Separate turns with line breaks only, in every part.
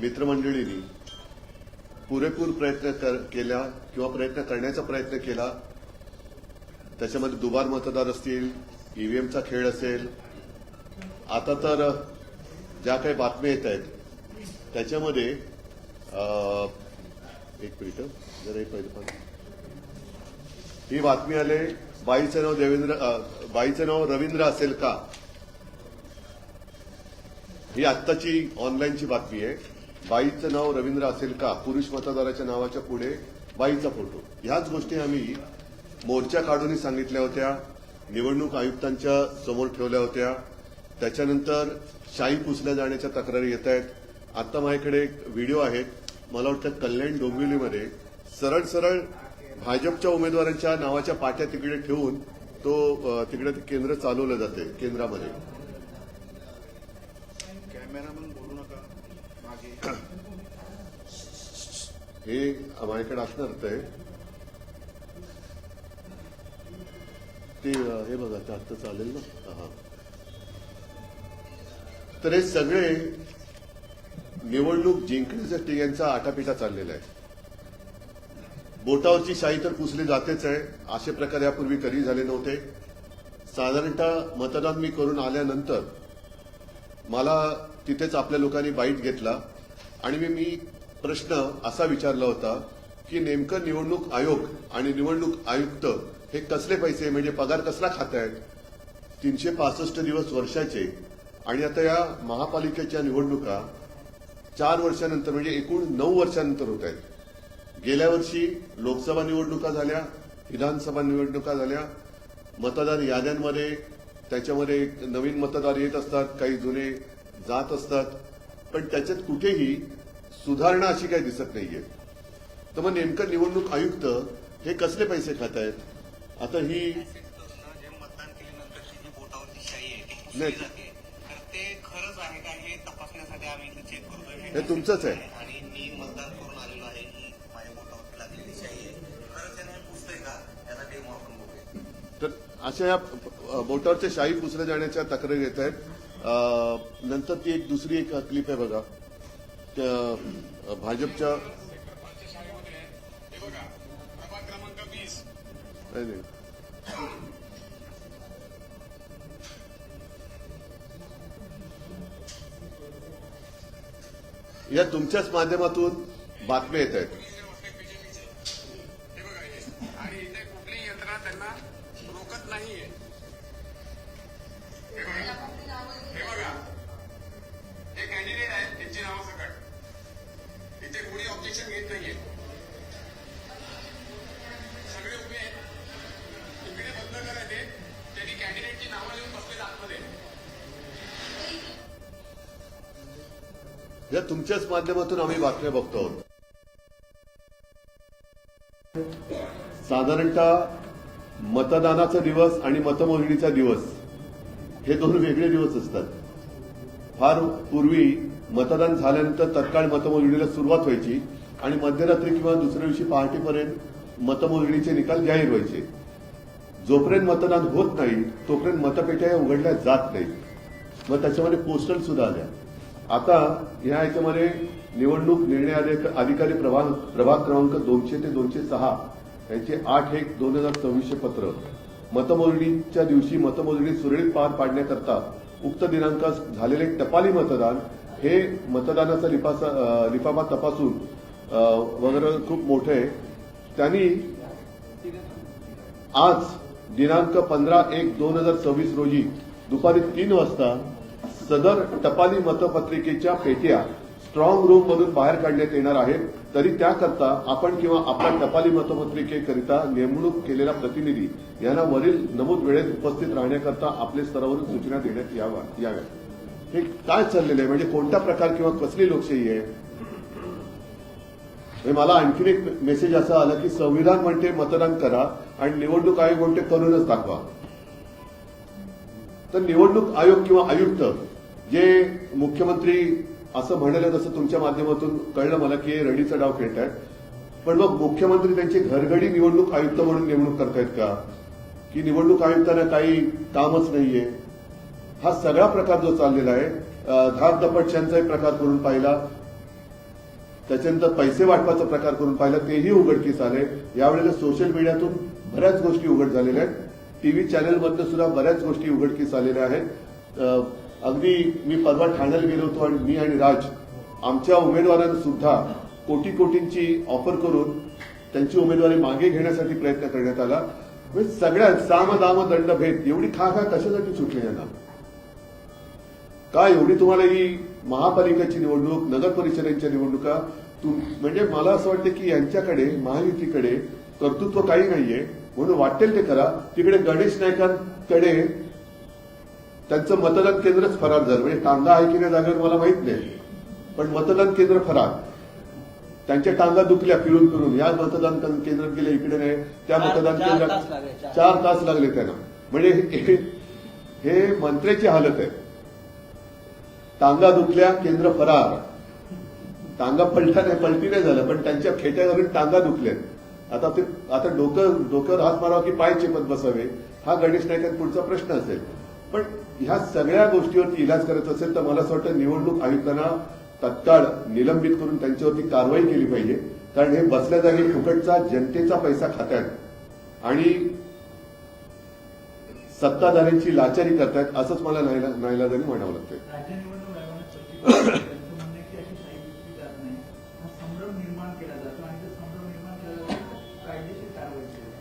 मित्रमंडळींनी पुरेपूर प्रयत्न कर, केला किंवा प्रयत्न करण्याचा प्रयत्न केला. त्याच्यामध्ये दुबार मतदार असतील ईव्हीएमचा खेळ असेल. आता तर ज्या काही बातम्या येत आहेत त्याच्यामध्ये अं, एक मिनिट जरा एक पहिले पण ही बातमी आले बाईचं नाव देवेंद्र बाईचं नाव रवींद्र असेल का? ही आत्ताची ऑनलाईनची बातमी आहे. बाईचं नाव रवींद्र असेल का? पुरुष मतदाराच्या नावाच्या पुढे बाईचा फोटो ह्याच गोष्टी आम्ही मोर्चा काढून सांगितल्या होत्या निवडणूक आयुक्तांच्या समोर ठेवल्या होत्या. त्याच्यानंतर शाई पुसल्या जाण्याच्या तक्रारी येत आहेत. आता माझ्याकडे एक व्हिडिओ आहेत मला वाटतं कल्याण डोंबिवलीमध्ये सरळ सरळ भाजपच्या उमेदवारांच्या नावाच्या पाट्या तिकडे ठेवून तो तिकडे केंद्र चालवलं जाते केंद्रामध्ये. हे माझ्याकडे असणार ते. ते हे बघा ते आत्ता चालेल ना? हा. तर हे सगळे निवडणूक जिंकण्यासाठी यांचा आटापिटा चाललेला आहे. बोटावरची शाही तर पुसली जातेच आहे. असे प्रकार यापूर्वी कधी झाले नव्हते. साधारणतः मतदान मी करून आल्यानंतर मला तिथेच आपल्या लोकांनी बाईट घेतला आणि मी मी प्रश्न असा विचारला होता की नेमकं निवडणूक आयोग आणि निवडणूक आयुक्त हे कसले पैसे म्हणजे पगार कसला खात आहेत? तीनशे पासष्ट दिवस वर्षाचे आणि आता या महापालिकेच्या निवडणुका चार वर्षानंतर म्हणजे एकूण नऊ वर्षानंतर होत आहेत. गेल्या वर्षी लोकसभा निवडणुका झाल्या विधानसभा निवडणुका झाल्या. मतदार याद्यांमध्ये त्याच्यामध्ये नवीन मतदार येत असतात काही जुने जात असतात. पण त्याच्यात कुठेही सुधारणा अशी काही दिसत नाहीये. तर मग नेमकं निवडणूक आयुक्त हे कसले पैसे खात आहेत आता ही
हे तपासण्यासाठी आम्ही इथे चेक करतोय.
हे तुमचंच आहे.
आणि मी मतदान करून आलेलो आहे ही माझ्या बोटावरती लागलेली शाई आहे. खरंच याने पुसतंय का? याचा डेमो आपण बघूया.
तर अशा या बोटावरच्या शाही पुसल्या जाण्याच्या तक्रारी येत आहेत. नंतर ती एक दुसरी एक क्लिप आहे बघा. त्या भाजपच्या नाही, या तुमच्याच माध्यमातून बातम्या येत आहेत.
बीजेपीचे आणि इथे त्यांना नाहीये बघा हे बघा हे कॅन्डिडेट आहेत त्यांची नावं ते कोणी ऑब्जेक्शन घेत नाहीये. सगळे उभे आहेत. तिकडे बंद करायचे. त्यांनी कॅन्डिडेटची नावं लिहून बसले आतमध्ये.
या तुमच्याच माध्यमातून आम्ही बातम्या बघतो आहोत. साधारणतः मतदानाचा दिवस आणि मतमोजणीचा दिवस हे दोन वेगळे दिवस असतात. फार पूर्वी मतदान झाल्यानंतर तत्काळ मतमोजणीला सुरुवात व्हायची आणि मध्यरात्री किंवा दुसऱ्या दिवशी पहाटेपर्यंत मतमोजणीचे निकाल जाहीर व्हायचे. जोपर्यंत मतदान होत नाही तोपर्यंत मतपेट्या या उघडल्या जात नाही मग त्याच्यामध्ये पोस्टल सुद्धा आल्या. आता या याच्यामध्ये निवडणूक निर्णय अधिकारी प्रभाग प्रभाग क्रमांक दोनशे ते दोनशे सहा यांचे आठ एक दोन हजार सव्वीसशे पत्र. मतमोजणीच्या दिवशी मतमोजणी सुरळीत पार पाडण्याकरता उक्त दिनांकास झालेले टपाली मतदान हे मतदानाचा लिफासा लिफामा लिफाफा तपासून वगैरे खूप मोठे आहे. त्यांनी आज दिनांक पंधरा एक दोन हजार सव्वीस रोजी दुपारी तीन वाजता सदर टपाली मतपत्रिकेच्या पेट्या स्ट्रॉंग रूम मधून बाहेर काढण्यात येणार आहेत. तरी त्याकरता आपण किंवा आपल्या टपाली मतपत्रिकेकरिता नेमणूक केलेला प्रतिनिधी यांना वरील नमूद वेळेत उपस्थित राहण्याकरता आपले स्तरावरून सूचना देण्यात याव्यात. याव्या हे काय चाललेलं आहे? म्हणजे कोणता प्रकार किंवा कसली लोकशाही आहे? म्हणजे मला आणखीन एक मेसेज असा आला की संविधान म्हणते मतदान करा आणि निवडणूक आयोग म्हणते करूनच दाखवा. तर निवडणूक आयोग किंवा आयुक्त जे मुख्यमंत्री असं म्हणाले तसं तुमच्या माध्यमातून कळलं मला की हे रडीचा डाव खेळतायत पण मग मुख्यमंत्री त्यांची घरघडी निवडणूक आयुक्त म्हणून नेमणूक करतायत का? की निवडणूक आयुक्तांना काही कामच नाहीये. हा सगळा प्रकार जो चाललेला आहे अं, धाक दपटशांचाही प्रकार करून पाहिला. त्याच्यानंतर पैसे वाटपाचा प्रकार करून पाहिला तेही उघडकीस आले. यावेळेला सोशल मीडियातून बऱ्याच गोष्टी उघड झालेल्या आहेत. टीव्ही चॅनलमधनं सुद्धा बऱ्याच गोष्टी उघडकीस आलेल्या आहेत. अगदी मी परवा ठाण्याला गेलो होतो आणि मी आणि राज आमच्या उमेदवारांना सुद्धा कोटी कोटींची ऑफर करून त्यांची उमेदवारी मागे घेण्यासाठी प्रयत्न करण्यात आला. म्हणजे सगळ्यात साम दाम दंड भेद एवढी खा खा कशासाठी सुटली यांना? का एवढी तुम्हाला ही महापालिकेची निवडणूक नगर परिषदेच्या निवडणुका? म्हणजे मला असं वाटतं की यांच्याकडे महायुतीकडे कर्तृत्व काही नाहीये. म्हणून वाटेल ते करा. तिकडे गणेश नायकांकडे त्यांचं मतदान केंद्रच फरार झालं. म्हणजे टांगा आहे की नाही जागेवर मला माहीत नाही. पण मतदान केंद्र फरार. त्यांच्या टांगा दुखल्या फिरून फिरून. या मतदान केंद्रात गेले इकडे नाही. त्या मतदान केंद्रात
चार.
तास लागले त्यांना. म्हणजे हे मंत्र्याची हालत आहे. टांगा दुखल्या केंद्र फरार. टांगा पलटा नाही पलटी नाही झालं पण त्यांच्या खेट्यावरून टांगा दुखल्यात. आता ते आता डोकं डोक्यावर हात मारावा की पाय चेपत बसावे हा गणेश नायकांत पुढचा प्रश्न असेल. पण ह्या सगळ्या गोष्टीवरती इलाज करायचा असेल तर मला असं वाटतं निवडणूक आयुक्तांना तत्काळ निलंबित करून त्यांच्यावरती कारवाई केली पाहिजे. कारण हे बसल्या जागी फुकटचा जनतेचा पैसा खात्यात आणि सत्ताधाऱ्यांची लाचारी करतायत असंच मला नाईला नाईलाजाने म्हणावं लागतंय.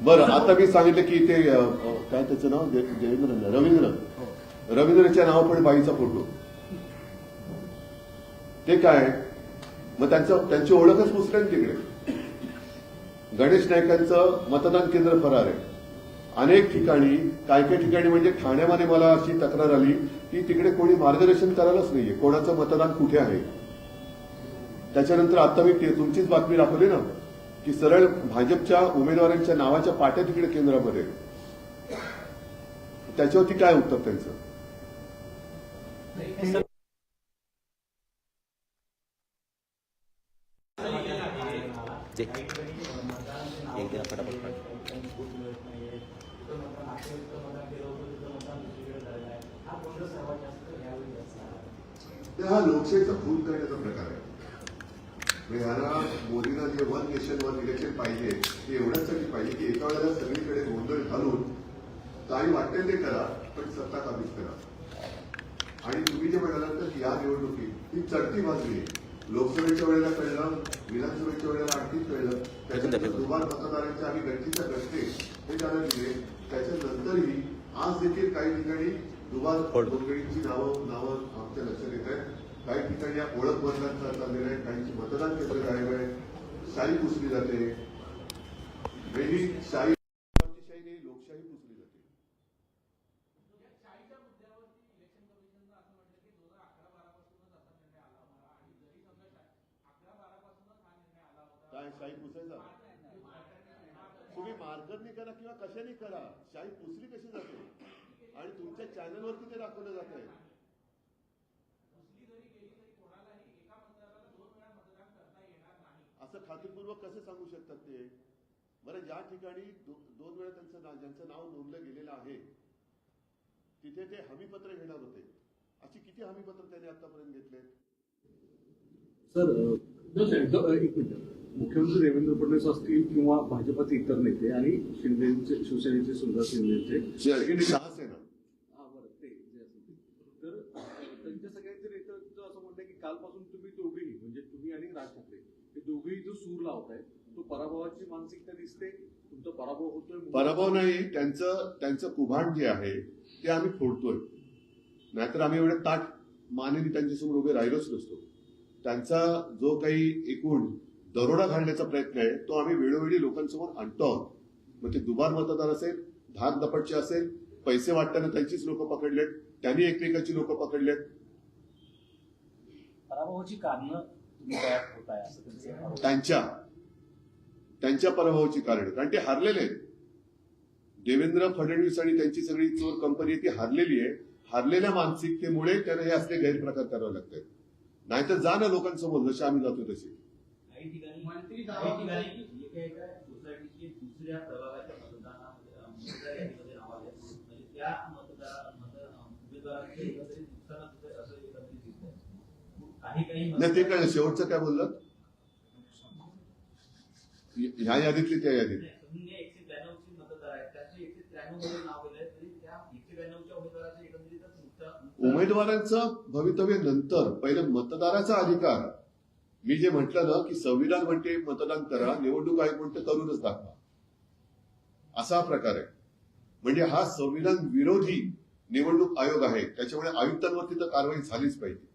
बरं आता मी सांगितलं की ते काय त्याचं नाव? देवेंद्र रवींद्र रवींद्रच्या नावापुढे बाईचा फोटो. ते काय? मग त्यांचं त्यांची ओळखच पुसली तिकडे गणेश नायकांचं मतदान केंद्र फरार आहे. अनेक ठिकाणी काय काय ठिकाणी म्हणजे ठाण्यामध्ये मला अशी तक्रार आली की तिकडे कोणी मार्गदर्शन करायलाच नाहीये. कोणाचं मतदान कुठे आहे? त्याच्यानंतर आता मी तुमचीच बातमी दाखवली ना की सरळ भाजपच्या उमेदवारांच्या नावाच्या पाट्या तिकडे केंद्रामध्ये. त्याच्यावरती काय उत्तर त्यांचं? हा लोकशाहीचा खून करण्याचा प्रकार आहे. म्हणजे ह्याला मोदीला जे वन नेशन वन इलेक्शन पाहिजे ते एवढ्यासाठी पाहिजे की एका वेळेला सगळीकडे गोंधळ घालून काही वाटेल ते करा पण सत्ता काबीज करा. आणि तुम्ही जे म्हणालात तर या निवडणुकीत ही चढती बाजू आहे. लोकसभेच्या वेळेला कळलं विधानसभेच्या वेळेला आणखीच कळलं. दुबार मतदारांच्या आम्ही गणतीच्या गटते हे त्याला दिले त्याच्यानंतरही आज देखील काही ठिकाणी दुबार गोंधळींची नावं नावं आमच्या लक्षात येत आहेत. काही ठिकाणी या ओळख बदलांचा चाललेलं आहे. काहींची मतदान केंद्र गायब आहे. शाही पुसली जाते. शाही नाही लोकशाही पुसली जाते काय शाही पुसायचा तुम्ही मार्गदर्शनी करा किंवा कशाने करा? शाही पुसली कशी जाते? आणि तुमच्या चॅनलवरती ते दाखवलं जात आहे असं खात्रीपूर्वक कसे सांगू शकतात ते? बरं ज्या ठिकाणी दो- दोन वेळा त्यांचं नाव ज्यांचं नाव नोंदलं गेलेलं आहे तिथे ते हमीपत्र घेणार होते. अशी किती हमीपत्र त्यांनी आतापर्यंत घेतले
सर एक मिनिट. मुख्यमंत्री देवेंद्र फडणवीस असतील किंवा भाजपचे इतर नेते आणि शिंदेचे शिवसेनेचे सुंदर शिंदेचे. हा असेल ते. तर त्यांच्या सगळ्यांचे नेतृत्व असं म्हणतं की कालपासून तुम्ही दोघेही म्हणजे तुम्ही आणि राज ठाकरे हे दोघेही जो सूर लावताय तो पराभवाची मानसिकता दिसते तुमचा पराभव होतोय
पराभव नाही त्यांचं त्यांचं कुभाड जे आहे ते आम्ही फोडतोय. नाहीतर आम्ही एवढे ताट मानेने त्यांच्यासमोर उभे राहिलोच नसतो. त्यांचा जो काही एकूण दरोडा घालण्याचा प्रयत्न आहे तो आम्ही वेळोवेळी लोकांसमोर आणतो आहोत. मग ते दुबार मतदार असेल धाक दपटचे असेल पैसे वाटताना त्यांचीच लोक पकडलेत त्यांनी एकमेकाची लोक पकडलेत.
पराभवाची कारणं.
त्यांच्या त्यांच्या पराभवाची कारण. कारण ते हारलेले आहेत. देवेंद्र फडणवीस आणि त्यांची सगळी चोर कंपनी ती हारलेली आहे. हारलेल्या मानसिकतेमुळे त्यांना हे असले गैरप्रकार करावे लागतात. नाहीतर जा ना लोकांसमोर जसे आम्ही जातो तसे.
काही ठिकाणी काही ठिकाणी? एका एका सोसायटीची दुसऱ्या प्रभागाच्या मतदानामध्ये अं, मतदार यादीमध्ये नाव आले म्हणजे त्या मतदार उमेदवारांचे एकत्रित नुकसान होतंय असं एकत्रित दिसतंय. काही काही
नाही ते शेवटचं काय बोललात? ह्या यादीतली त्या यादीत.
एकशे त्र्याण्णवची मतदार आहेत त्याचे एकशे त्र्याण्णवमध्ये नाव तरी त्या एकशे ब्याण्णवच्या उमेदवाराचं
उमेदवारांचं भवितव्य नंतर पहिले मतदाराचा अधिकार मी जे म्हटलं ना की संविधान म्हणते मतदान करा निवडणूक आयोग म्हणते करूनच दाखवा. असा हा प्रकार आहे. म्हणजे हा संविधान विरोधी निवडणूक आयोग आहे. त्याच्यामुळे आयुक्तांवरती तर कारवाई झालीच पाहिजे.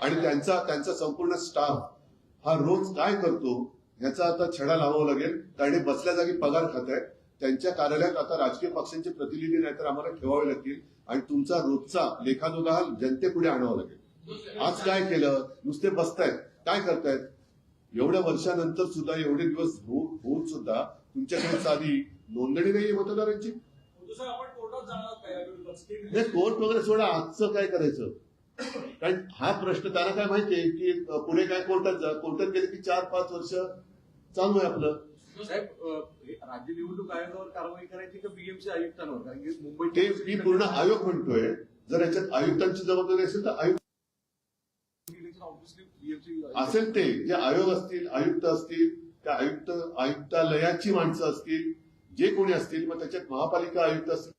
आणि त्यांचा त्यांचा संपूर्ण स्टाफ हा रोज काय करतो ह्याचा आता छडा लावावा लागेल. कारण बसल्या जागी पगार खात आहे. त्यांच्या कार्यालयात आता राजकीय पक्षांचे प्रतिनिधी नाहीतर आम्हाला ठेवावे लागतील. आणि तुमचा रोजचा लेखाजोखा हा जनतेपुढे आणावा लागेल. आज काय केलं? नुसते बसतायत. काय करतायत? एवढ्या वर्षानंतर सुद्धा एवढे दिवस होऊन सुद्धा तुमच्याकडे साधी नोंदणी नाहीये मतदारांची? नाही कोर्ट वगैरे सोडा आजचं काय करायचं? कारण हा प्रश्न त्यांना काय माहितीये की पुढे काय कोर्टात जा कोर्टात गेले की चार पाच वर्ष चालू आहे आपलं.
साहेब राज्य निवडणूक आयोगावर कारवाई करायची का बीएमसी आयुक्तांवर? कारण की मुंबई
ते मी पूर्ण आयोग म्हणतोय. जर याच्यात आयुक्तांची जबाबदारी असेल तर आयुक्त असेल ते. जे आयोग असतील आयुक्त असतील त्या आयुक्त आयुक्तालयाची माणसं असतील जे कोणी असतील मग त्याच्यात महापालिका आयुक्त असतील.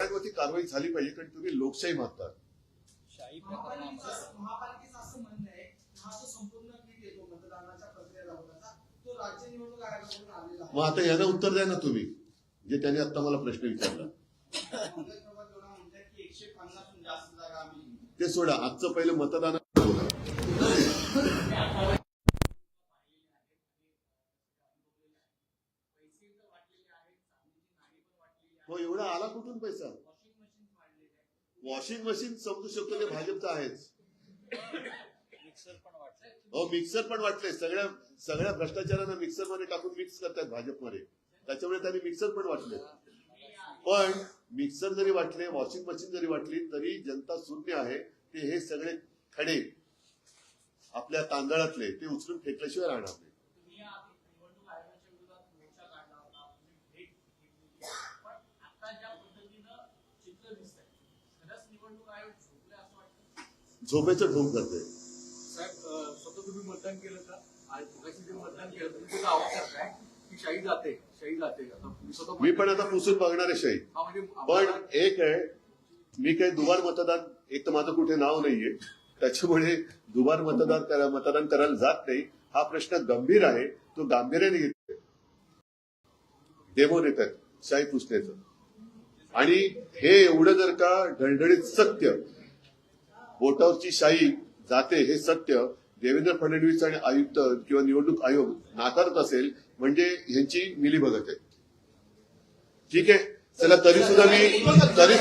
कारवाई झाली पाहिजे कारण तुम्ही लोकशाही मागतात.
महापालिकेचं असं म्हणणं हा आहे.
मग आता यांना उत्तर द्या ना तुम्ही जे त्यांनी आता मला प्रश्न विचारला. ते सोडा आजचं पहिलं मतदान हो एवढा आला कुठून पैसा? वॉशिंग मशीन समजू शकतो ते भाजपचं आहेच. हो मिक्सर पण वाटले. सगळ्या सगळ्या भ्रष्टाचारांना मिक्सरमध्ये टाकून मिक्स करतात भाजपमध्ये. त्याच्यामुळे त्यांनी मिक्सर पण वाटले. पण मिक्सर जरी वाटले वॉशिंग मशीन जरी वाटली तरी जनता शून्य आहे. ते हे सगळे खडे आपल्या तांदळातले ते उचलून फेकल्याशिवाय राहणार नाही.
तुम्ही
झोपेचं ढोंग करते.
साहेब स्वतः तुम्ही मतदान केलं का? आज मतदान केलं तुम्ही आवाज करताय की शाही जाते.
मी पण आता पुसून बघणार आहे शाही पण एक आहे मी काही दुबार मतदान एक तर माझं कुठे नाव नाहीये. त्याच्यामुळे दुबार मतदान करा मतदान करायला जात नाही. हा प्रश्न गंभीर आहे. तो गांभीर्याने घेतोय डेमो देत आहेत शाही पुसण्याचं आणि हे एवढं जर का ढळढळीत सत्य बोटावरची शाही जाते हे सत्य देवेंद्र फडणवीस आणि आयुक्त किंवा निवडणूक आयोग नाकारत असेल म्हणजे ह्यांची मिलीभगत आहे ठीक आहे? चला, तरी सुद्धा मी तरी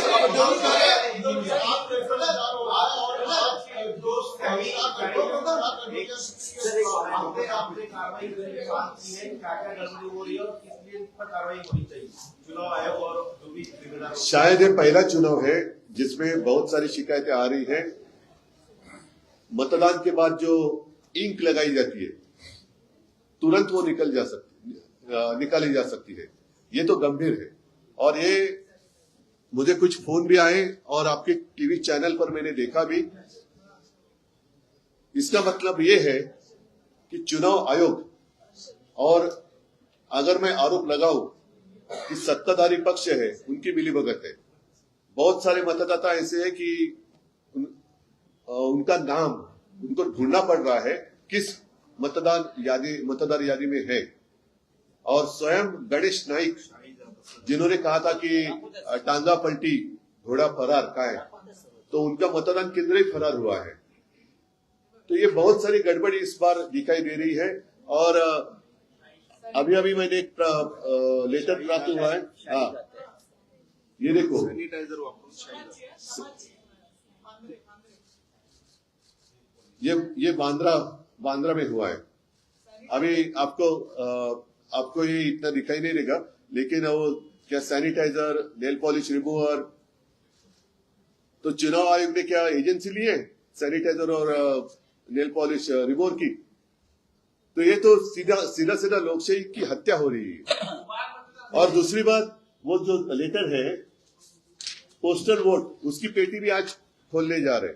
शायद ये पहला चुनाव है, जिसमें बहुत सारी शिकायतें आ रही हैं। मतदान के बाद जो इंक लगाई जाती है, तुरंत वो निकल जा सकता निकाली जा सकती है। ये तो गंभीर है। और ये मुझे कुछ फ़ोन भी आए और आपके टीवी चैनल पर मैंने देखा भी। इसका मतलब ये है कि चुनाव आयोग और अगर मैं आरोप लगाऊ कि सत्ताधारी पक्ष है उनकी मिलीभगत है। बहुत सारे मतदाता ऐसे हैं कि उन, उनका नाम उनको ढूंढना पड़ रहा है किस मतदान यादी मतदार यादी में है। और स्वयं गणेश नाइक जिन्होंने कहा था कि टांगा पलटी घोड़ा फरार का है तो उनका मतदान केंद्र ही फरार हुआ है। तो ये बहुत सारी गड़बड़ी इस बार दिखाई दे रही है। और अभी अभी मैंने एक प्र- लेटर प्राप्त हुआ है। हाँ। ये देखो. ये ये बांद्रा बांद्रा में हुआ है। अभी आपको अ, आपको ये इतना दिखाई नहीं देगा, लेकिन वो क्या सैनिटाइजर नेल पॉलिश रिमूवर तो चुनाव आयोग ने क्या एजेंसी ली है सैनिटाइजर और नेल पॉलिश रिमूवर की? तो ये तो सीधा सीधा सीधा लोकशाही की हत्या हो रही है। और दूसरी बात, वो जो लेटर है पोस्टल वोट उसकी पेटी भी आज खोलने जा रहे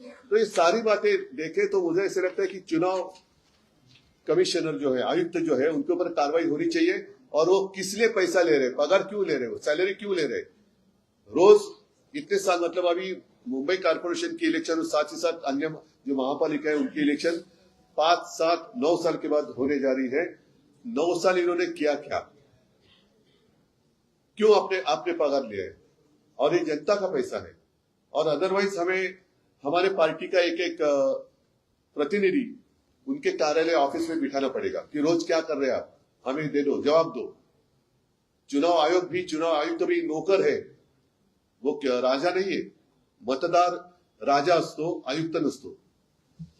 तो ये सारी बातें देखे तो मुझे ऐसे लगता है कि चुनाव कमिश्नर जो है, आयुक्त जो है, उनके ऊपर कार्रवाई होनी चाहिए और वो किस लिए पैसा ले रहे, पगार क्यों ले रहे सैलरी क्यों ले रहे। रोज इतने साल मतलब अभी मुंबई कारपोरेशन की इलेक्शन और साथ ही साथ अन्य जो महापालिका है, उनकी इलेक्शन पाँच, सात, नौ साल के बाद होने जा रही है। नौ साल इन्होंने किया क्या? क्यों आपने आपने पगार लिया है? और ये जनता का पैसा है। और अदरवाइज़ हमें, हमारे पार्टी का एक एक प्रतिनिधि उनके कार्यालय ऑफिस में बिठाना पड़ेगा कि रोज क्या कर रहे हैं आप? हमें दे दो जवाब दो। चुनाव आयोग भी चुनाव आयुक्त भी नोकर है। वो क्या- राजा नाही आहे मतदार राजा असतो आयुक्त नसतो।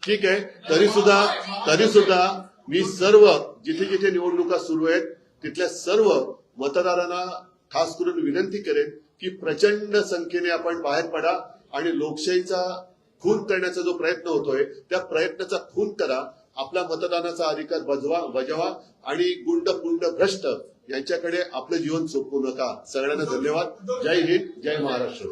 ठीक आहे तरी सुद्धा तरी सुद्धा मी सर्व जिथे जिथे निवडणुका सुरू आहेत तिथल्या सर्व मतदारांना खास करून विनंती करेन की प्रचंड संख्येने आपण बाहेर पडा आणि लोकशाहीचा खून करण्याचा जो प्रयत्न होतोय त्या प्रयत्नाचा खून करा. आपला मतदानाचा अधिकार बजवा बजावा आणि गुंड पुंड भ्रष्ट यांच्याकडे आपलं जीवन सोपवू नका. सगळ्यांना धन्यवाद. जय हिंद जय महाराष्ट्र.